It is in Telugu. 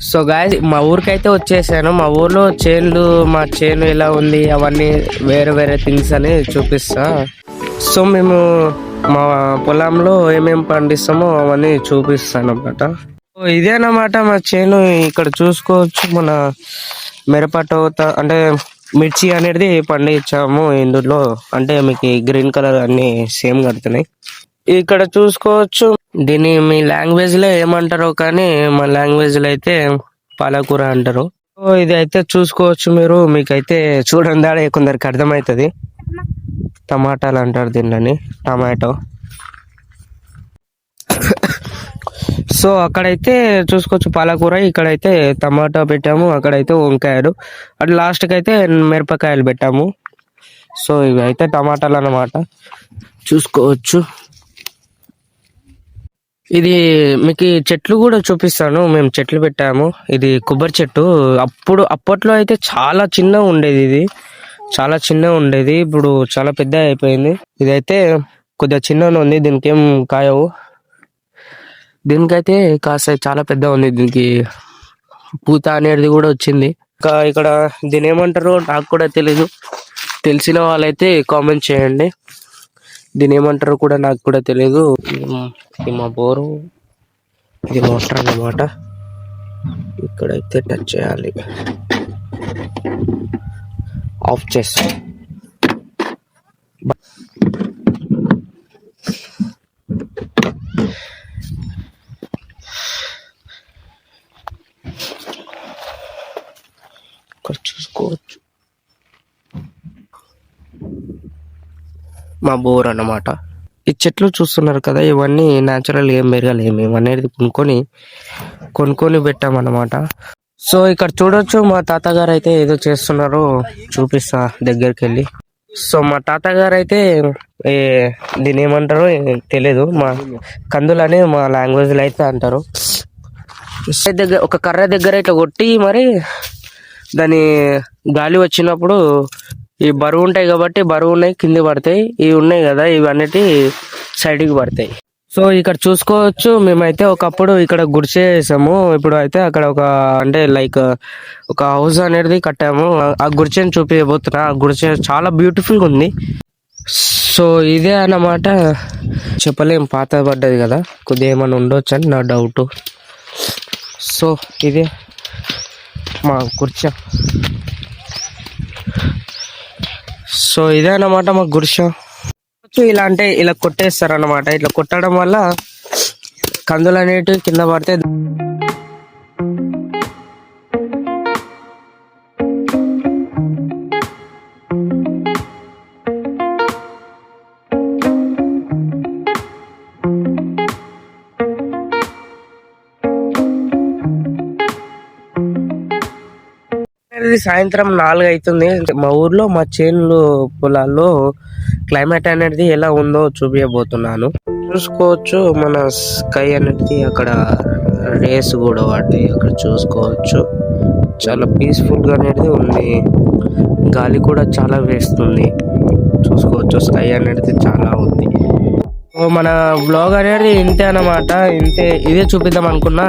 సో గాయ మా ఊరికైతే వచ్చేసాను. మా ఊర్లో చేన్లు మా చేను ఎలా ఉంది. అవన్నీ వేరే వేరే థింగ్స్ అని చూపిస్తా. సో మేము మా పొలంలో ఏమేమి పండిస్తామో అవన్నీ చూపిస్తాను అనమాట ఇదేనమాట మా చేను. ఇక్కడ చూసుకోవచ్చు మన మిరప అంటే మిర్చి అనేది పండించాము ఇందులో. అంటే మీకు గ్రీన్ కలర్ అన్ని సేమ్ కడుతున్నాయి. ఇక్కడ చూసుకోవచ్చు దీన్ని మీ లాంగ్వేజ్లో ఏమంటారో కానీ మా లాంగ్వేజ్లో అయితే పాలకూర అంటారు. సో ఇది అయితే చూసుకోవచ్చు మీరు మీకైతే చూడండి కొందరికి అర్థమవుతుంది. టమాటాలు అంటారు దీనిని టమాటో. సో అక్కడైతే చూసుకోవచ్చు పాలకూర ఇక్కడైతే టమాటో పెట్టాము అక్కడైతే వంకాయలు. అటు లాస్ట్కి అయితే మిరపకాయలు పెట్టాము. సో ఇవి అయితే టమాటాలు అన్నమాట. చూసుకోవచ్చు. ఇది మీకు ఈ చెట్లు కూడా చూపిస్తాను. మేము చెట్లు పెట్టాము. ఇది కొబ్బరి చెట్టు. అప్పుడు అప్పట్లో అయితే చాలా చిన్నగా ఉండేది ఇది. చాలా చిన్నగా ఉండేది. ఇప్పుడు చాలా పెద్ద అయిపోయింది. ఇదైతే కొద్దిగా చిన్నగా ఉంది. దీనికి ఏం కాయవు. దీనికైతే కాస్త చాలా పెద్ద ఉంది. దీనికి పూత అనేది కూడా వచ్చింది. ఇంకా ఇక్కడ దీని ఏమంటారో నాకు కూడా తెలీదు. తెలిసిన వాళ్ళైతే కామెంట్ చేయండి. దీని ఏమంటారో కూడా నాకు కూడా తెలియదు ఇది మా బోరు. ఇది మోటార్ అన్నమాట. ఇక్కడైతే టచ్ చేయాలి. ఆఫ్ చేసి ఇక్కడ చూసుకోవచ్చు. మా బోర్ అన్నమాట. ఈ చెట్లు చూస్తున్నారు కదా ఇవన్నీ న్యాచురల్ ఏం పెరగలేము. ఇవన్నీ కొనుక్కొని కొనుక్కొని పెట్టామన్నమాట. సో ఇక్కడ చూడొచ్చు మా తాతగారు అయితే ఏదో చేస్తున్నారు చూపిస్తా దగ్గరికి వెళ్ళి సో మా తాతగారు అయితే దీని ఏమంటారో తెలియదు మా కందులని మా లాంగ్వేజ్లో అయితే అంటారు. దగ్గర ఒక కర్ర దగ్గర ఇట్లా కొట్టి మరి దాని గాలి వచ్చినప్పుడు ఈ బరువు ఉంటాయి కాబట్టి బరువు ఉన్నాయి కింద పడతాయి. ఇవి ఉన్నాయి కదా ఇవన్నిటి సైడ్కి పడతాయి. సో ఇక్కడ చూసుకోవచ్చు మేమైతే ఒకప్పుడు ఇక్కడ గుడిసె వేసాము ఇప్పుడు అయితే అక్కడ ఒక అంటే లైక్ ఒక హౌస్ అనేది కట్టాము. ఆ గుడిసెని చూపించబోతున్నా ఆ గుడిసె చాలా బ్యూటిఫుల్గా ఉంది. సో ఇదే అన్నమాట. చెప్పలేం పాత పడ్డది కదా. కొద్దిగా ఏమైనా ఉండొచ్చు అని నా డౌట్. సో ఇదే మా కుర్చీ సో ఇదే అన్నమాట మాకు గుడిసె. ఇలా అంటే ఇలా కొట్టేస్తారు అన్నమాట ఇట్లా కొట్టడం వల్ల కందులు అనేటివి కింద పడితే అనేది సాయంత్రం నాలుగు అవుతుంది. మా ఊర్లో మా చేనులు పొలాల్లో క్లైమేట్ అనేది ఎలా ఉందో చూపించబోతున్నాను చూసుకోవచ్చు మన స్కై అనేది అక్కడ రేస్ కూడా వాటి అక్కడ చూసుకోవచ్చు. చాలా పీస్ఫుల్గా అనేది ఉంది. గాలి కూడా చాలా వేస్తుంది. చూసుకోవచ్చు స్కై అనేది చాలా ఉంది. మన బ్లాగ్ అనేది ఇంతే అన్నమాట. ఇంతే ఇదే చూపిద్దాం అనుకున్నా.